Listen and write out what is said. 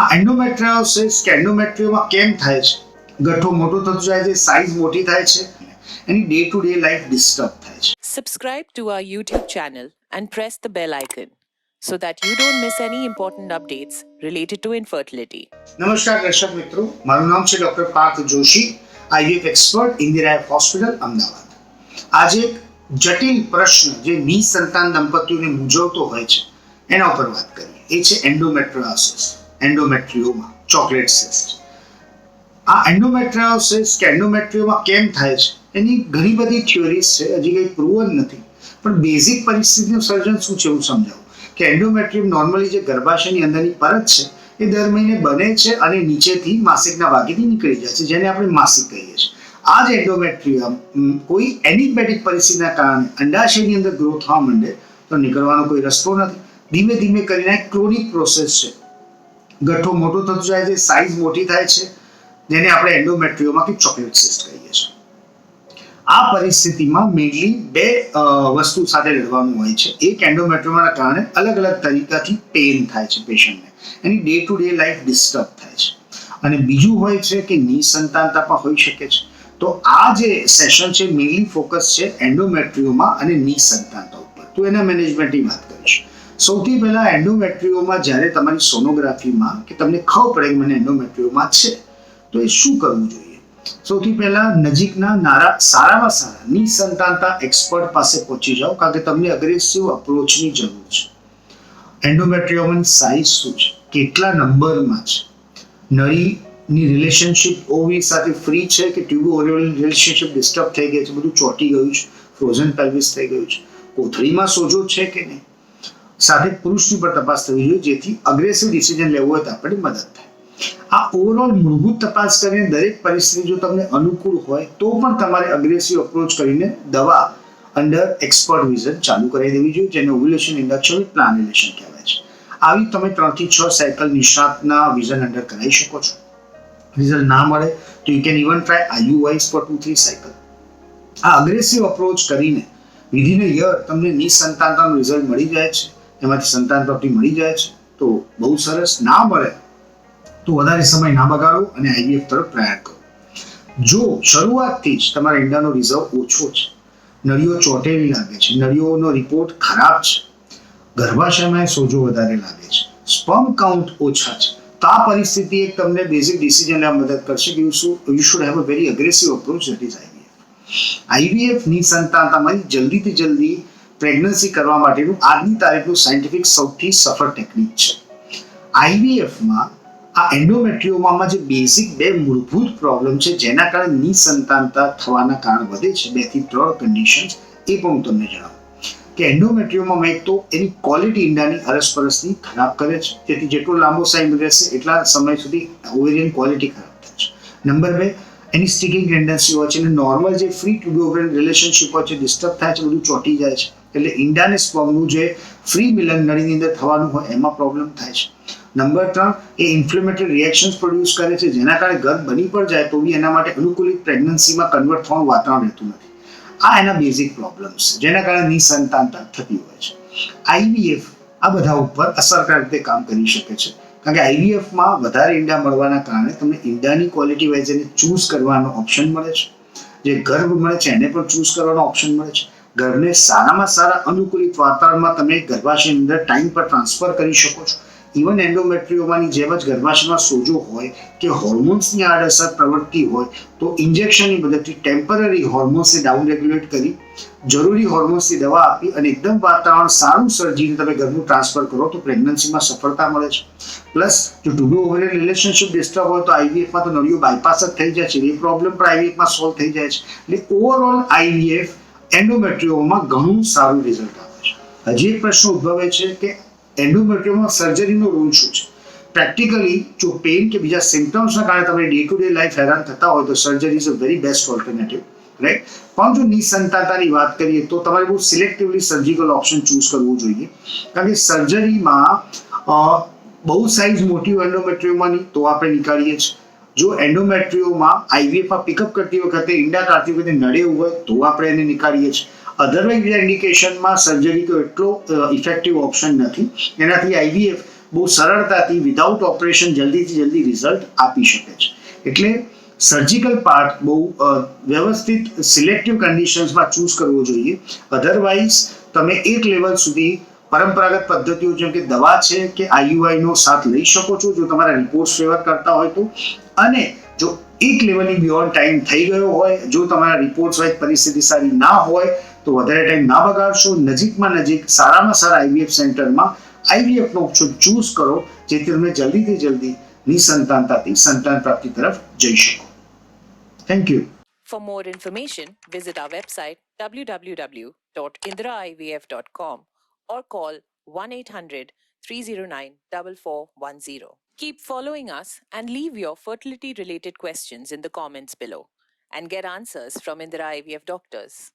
આ એન્ડોમેટ્રિયોસિસ કે એન્ડોમેટ્રિયોમાં કેમ થાય છે? ગઠ્ઠો મોટો થતો જાય છે સાઇઝ મોટી થાય છે એની day to day life disturb થાય છે. Subscribe to our YouTube channel and press the bell icon so that you don't miss any important updates related to infertility. નમસ્કાર દર્શક મિત્રો. મારું નામ છે doctor Parth Joshi. IVF expert Indira hospital Ahmedabad. આજે એક જટિલ પ્રશ્ન જે નિસંતાન દંપતીઓને મૂંઝવતો હોય છે એના ઉપર વાત કરીએ. એ છે એન્ડોમેટ્રિયોસિસ એન્ડોમેટ્રિયોમા ચોકલેટ સિસ્ટ. આ એન્ડોમેટ્રિયોસિસ કે એન્ડોમેટ્રિયોમાં કેમ થાય છે? એની ઘણી બધી થિયોરીઝ છે, હજી કંઈ પ્રૂવન નથી. પણ બેઝિક પરિસ્થિતિનું સર્જન શું છે એવું સમજાવું? કે એન્ડોમેટ્રિયમ નોર્મલી જે ગર્ભાશયની અંદરની પરત છે, એ દર મહિને બને છે અને નીચેથી માસિકના ભાગેથી નીકળી જાય છે, જેને આપણે માસિક કહીએ છીએ. આ જ એન્ડોમેટ્રિયમ કોઈ એનિબેટિક પરિસ્થિતિના કારણે અંડાશયની અંદર ગ્રો થવા માંડે, તો નીકળવાનો કોઈ રસ્તો નથી. ધીમે ધીમે કરીને ક્રોનિક પ્રોસેસ છે. ગઠ્ઠો મોટો થતો જાય છે સાઇઝ મોટી થાય છે, જેને આપણે એન્ડોમેટ્રિયોમાં કે ચોકલેટ સિસ્ટ કહીએ છીએ. આ પરિસ્થિતિમાં મેઇનલી બે વસ્તુ સાથે લડવાનું હોય છે. એક એન્ડોમેટ્રિયોમાના કારણે અલગ અલગ તરીકાથી પેઇન થાય છે પેશન્ટને એની day to day life disturb થાય છે. અને બીજું હોય છે કે નિસંતાનતા પણ હોઈ શકે છે. તો આ જે સેશન છે મેઇનલી ફોકસ છે એન્ડોમેટ્રિયોમાં અને નિસંતાનતા ઉપર. તો એના મેનેજમેન્ટની વાત કરીશ. સૌથી પહેલા એન્ડોમેટ્રિયોમાં જ્યારે તમારી સોનોગ્રાફીમાં કે તમને ખબર પડે કે મને એન્ડોમેટ્રિયોમાં છે, તો એ શું કરવું જોઈએ? સૌથી પહેલા નજીકના નારા સારામાં સારા, નિસંતાનતા એક્સપર્ટ પાસે પહોંચી જાઓ, કારણ કે તમને અગ્રેસિવ અપ્રોચની જરૂર છે. એન્ડોમેટ્રિયોમની સાઇઝ શું છે? કેટલા નંબરમાં છે? નળીની રિલેશનશિપ ઓવી સાથે ફ્રી છે કે ટ્યુબો ઓરિયોલ રિલેશનશિપ ડિસ્ટર્બ થઈ ગઈ છે? બધું ચોંટી ગયું છે ફ્રોઝન પેલ્વિસ થઈ ગયું છે. કોથળીમાં સોજો છે કે નહીં? સાથે પુરુષની પર તપાસ થવી જોઈએ, જેથી અગ્રેસિવ ડિસિઝન લેવું હોય તો આપણને મદદ થાય. આ ઓવરઓલ મૂળભૂત તપાસ કરીને દરેક પરિસ્થિતિ જો તમને અનુકૂળ હોય, તો પણ તમારે અગ્રેસિવ અપ્રોચ કરીને દવા અંડર એક્સપર્ટ વિઝન ચાલુ કરી દેવી જોઈએ, જેને ઓવ્યુલેશન ઇન્ડક્શન પ્લાનેલેશન કહેવાય છે. આવી તમે ત્રણથી છ સાયકલ નિષ્ણાતના વિઝન અંડર કરાવી શકો છો. રિઝલ્ટ ના મળે તો you can even try IUIs for two three cycle આ અગ્રેસિવ અપ્રોચ કરીને વિધિન યર તમને નિસંતાનતાનું રિઝલ્ટ મળી જાય છે. એમાંથી સંતાન પ્રાપ્તિ મળી જાય છે. તો બહુ સરસ, ના મળે તો વધારે સમય ના બગાડો અને આઈવીએફ તરફ પ્રયાણ કરો. જો શરૂઆતથી જ તમારા ઈંડાનો રિઝર્વ ઓછો છે, નળીઓ ચોટેલી લાગે છે, નળીઓનો રિપોર્ટ ખરાબ છે, ગર્ભાશયમાં સોજો વધારે લાગે છે સ્પમ કાઉન્ટ ઓછા છે, તો આ પરિસ્થિતિ એક તમને બેઝિક ડિસિઝન મદદ કરશે કે you you should have a very aggressive approach that is IVF આઈવીએફની સંતાન તમારી જલ્દીથી જલ્દી પ્રેગ્નન્સી કરવા માટેનું આજની તારીખનું સાયન્ટિફિક સૌથી સફળ ટેકનિક છે. આઈવીએફમાં આ એન્ડોમેટ્રિયોમામાં જે બેઝિક બે મૂળભૂત પ્રોબ્લેમ છે, જેના કારણે નિસંતાનતા થવાના કારણ વધે છે, બેથી ત્રણ કન્ડિશન્સ એ પણ હું તમને જણાવું. કે એન્ડોમેટ્રિયોમાં એક તો એની ક્વોલિટી ઈંડાની અરસપરસની ખરાબ કરે છે, તેથી જેટલો લાંબો ટાઈમ રહેશે, એટલા સમય સુધી ઓવેરિયન ક્વોલિટી ખરાબ થાય છે. નંબર બે, એની સ્ટિકિંગ ટેન્ડન્સી હોય છે, અને નોર્મલ જે ફ્રી ટ્યુબોગ્રેન રિલેશનશિપ હોય છે ડિસ્ટર્બ થાય છે, બધું ચોંટી જાય છે. એટલે ઈંડાને સ્પર્મનું જે ફ્રી મિલન નળીની અંદર થવાનું હોય, એમાં પ્રોબ્લેમ થાય છે. નંબર ત્રણ, એ ઇન્ફ્લેમેટરી રિએક્શન્સ પ્રોડ્યુસ કરે છે, જેના કારણે ગર્ભ બની પણ જાય તો બી એના માટે અનુકૂલિત પ્રેગ્નન્સીમાં કન્વર્ટ થવાનું વાતાવરણ રહેતું નથી. આ એના બેઝિક પ્રોબ્લેમ્સ છે, જેના કારણે નિસંતાનતા થતી હોય છે. આઈવીએફ આ બધા ઉપર અસરકારક રીતે કામ કરી શકે છે. કારણ કે આઈવીએફમાં વધારે ઈંડા મળવાના કારણે તમને ઈંડાની ક્વોલિટી વાઇઝ એને ચૂઝ કરવાનો ઓપ્શન મળે છે. જે ગર્ભ મળે છે, એને પણ ચૂઝ કરવાનો ઓપ્શન મળે છે. ગર્ભને સારામાં સારા અનુકૂલિત વાતાવરણમાં તમે ગર્ભાશયની અંદર ટાઈમ પર ટ્રાન્સફર કરી શકો છો. ઇવન એન્ડોમેટ્રિયોમાની જેમ જ ગર્ભાશયમાં સોજો હોય કે હોર્મોન્સની આડઅસર પ્રવૃત્તિ હોય, તો ઇન્જેક્શનની મદદથી ટેમ્પરરી હોર્મોન્સને ડાઉન રેગ્યુલેટ કરી, જરૂરી હોર્મોન્સની દવા આપી અને એકદમ વાતાવરણ સારું સર્જીને તમે ઘરનું ટ્રાન્સફર કરો, તો પ્રેગ્નન્સીમાં સફળતા મળે છે. પ્લસ જો to be over relationship disturb હોય, તો આઈવીએફમાં તો નળીઓ બાયપાસ જ થઈ જાય છે. એ પ્રોબ્લેમ પણ આઈવીએફમાં સોલ્વ થઈ જાય છે. એટલે ઓવરઓલ આઈવીએફ એન્ડોમેટ્રિયોમાં ઘણું સારું રિઝલ્ટ આવે છે. હજી એક પ્રશ્ન ઉદ્ભવે છે કે એન્ડોમેટ્રિયોમાં સર્જરીનો રોલ શું છે? પ્રેક્ટિકલી જો પેઇન કે બીજા સિમ્ટમ્સના કારણે તમે ડે ટુ ડે લાઈફ હેરાન થતા હોય તો surgery is a very best alternative right પણ જો નિસંતાતાની વાત કરીએ તો તમારે બહુ સિલેક્ટિવલી સર્જિકલ ઓપ્શન ચૂઝ કરવું જોઈએ. કારણ કે સર્જરીમાં બહુ સાઇઝ મોટી એન્ડોમેટ્રિયોમાંની તો આપણે નીકાળીએ છીએ. જો એન્ડોમેટ્રિયોમાં આઈવીએફમાં પિકઅપ કરતી વખતે ઈંડા કાઢતી વખતે નડે હોય, તો આપણે એને નીકાળીએ છીએ. અધરવાઇઝ ઇન્ડિકેશનમાં સર્જરી તો એટલો ઇફેક્ટિવ ઓપ્શન નથી. એનાથી આઈવીએફ બહુ સરળતાથી વિધાઉટ ઓપરેશન જલ્દીથી જલ્દી રિઝલ્ટ આપી શકે છે. એટલે સર્જિકલ પાર્ટ બહુ વ્યવસ્થિત સિલેક્ટિવ કન્ડિશન્સમાં ચૂઝ કરવો જોઈએ. અધરવાઇઝ તમે એક લેવલ સુધી પરંપરાગત પદ્ધતિઓ જેમ કે દવા છે કે આઈયુઆઈનો સાથ લઈ શકો છો, જો તમારા રિપોર્ટ ફેવર કરતા હોય તો. અને જો એક લેવલની બિયોન્ડ ટાઈમ થઈ ગયો હોય, જો તમારા રિપોર્ટ વાઇઝ પરિસ્થિતિ સારી ના હોય, તો વધારે ટાઈમ ના બગાડશો. નજીકમાં નજીક સારામાં સારા આઈવીએફ સેન્ટરમાં આઈવીએફ નો ઓપ્શન ચૂઝ કરો, જેથી તમે જલ્દીથી જલ્દી નિસંતાનતાથી સંતાન પ્રાપ્તિ તરફ જઈ શકો. Thank you for more information visit our website www.indraivf.com or call 1 800 309 4410. Keep following us and leave your fertility related questions in the comments below and get answers from Indira IVF doctors.